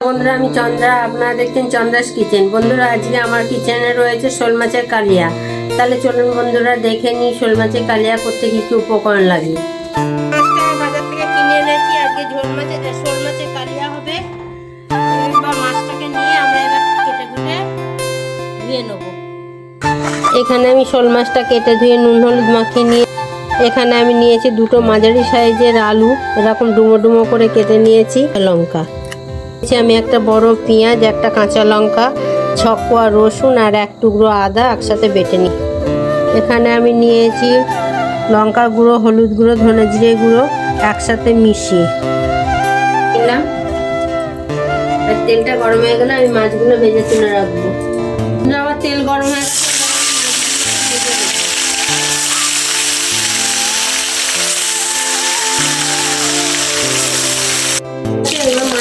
বন্ধুরা আমি চন্দ্রা। আপনারা দেখছেন চন্দ্রাস কিচেন। বন্ধুরা আজকে আমার কিচেনে রয়েছে শোল মাছের কালিয়া। তাহলে চলুন বন্ধুরা দেখে নিই শোল মাছের কালিয়া করতে কি কি উপকরণ লাগে। বাজার থেকে কিনে এনেছি। আজকে ঝোল মাছের শোল মাছের কালিয়া হবে। এবার মাছটাকে নিয়ে আমরা এবার কেটে কুটে ধুয়ে নেব। এখানে আমি শোল মাছটা কেটে ধুয়ে নুন হলুদ মাখিয়ে নিয়ে এখানে আমি নিয়েছি দুটো মাঝারি সাইজের আলু। এরকম ডুমো ডুমো করে কেটে নিয়েছি। লঙ্কা। আমি একটা বড় পেঁয়াজ একটা কাঁচা লঙ্কা ছকোয়া রসুন আর এক টুকরো আদা একসাথে বেটে নিই। এখানে আমি নিয়েছি লঙ্কা গুঁড়ো হলুদ গুঁড়ো ধনে জিরে গুঁড়ো একসাথে মিশিয়ে। নিলাম। আর তেলটা গরম হয়ে গেলে আমি মাছগুলো ভেজে তুলে রাখব। আবার তেল গরম হয়ে গেছে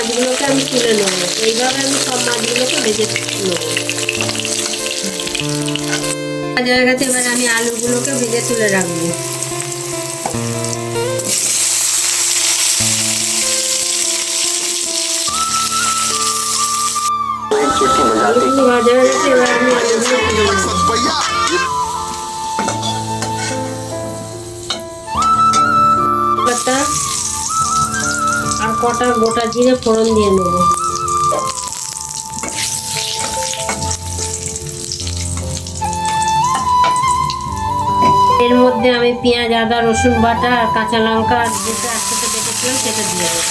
মাছগুলোকে আমি তুলে নেব। এইভাবে আমি সব মাছগুলোকে ভেজে নেব। ভাজা গেছে, এবার আমি আলুগুলোকে ভেজে তুলে রাখব। আলুগুলো ভাজা হয়ে গেছে, এবার আমি আলুগুলো কটা গোটা জিরে ফোড়ন দিয়ে নেব। এর মধ্যে আমি পেঁয়াজ, আদা, রসুন বাটা আর কাঁচা লঙ্কা আর যেটা একসাথে বেটেছিলাম সেটা দিয়ে দেবো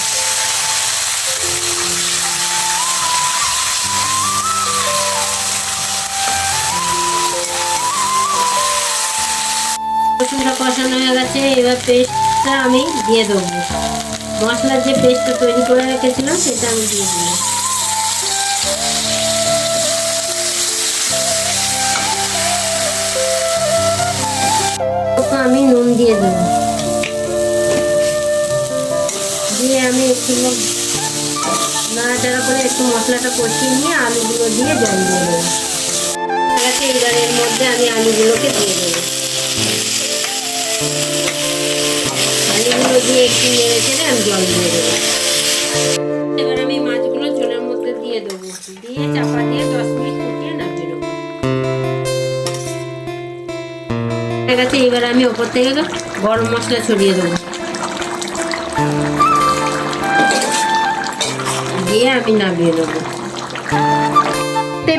রসুনটা কষানো হয়ে গেছে, এবার পেস্টটা আমি দিয়ে দেবো। মশলার যে পেস্টটা তৈরি করে রেখেছিলাম, সেটা আমি দিয়ে দিলাম। আমি নুন দিয়ে দেবো দিয়ে আমি একটু নাড়াচাড়া করে একটু মশলাটা কষিয়ে নিয়ে আলুগুলো দিয়ে জল দিয়ে দেবো এবার এর মধ্যে আমি আলুগুলোকে দিয়ে দেবো। দিয়ে একটু নেড়ে চেড়ে আমি জল দিয়ে দেবো। এবার আমি মাছগুলো ঝোলের মধ্যে দিয়ে দেবো। দিয়ে চাপা দিয়ে দশ মিনিট ফুটিয়ে নামিয়ে নেব। ঠিক আছে এবার আমি ওপর থেকে গরম মশলা ছড়িয়ে দেবো। দিয়ে আমি নামিয়ে দেবো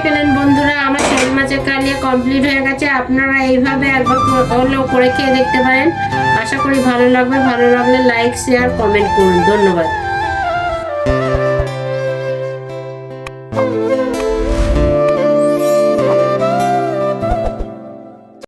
পেলেন বন্ধুরা, আমার মাছের কালিয়া কমপ্লিট হয়ে গেছে। আপনারা এইভাবে একবার হলেও করে খেয়ে দেখতে পারেন। আশা করি ভালো লাগবে। ভালো লাগলে লাইক শেয়ার কমেন্ট করুন। ধন্যবাদ।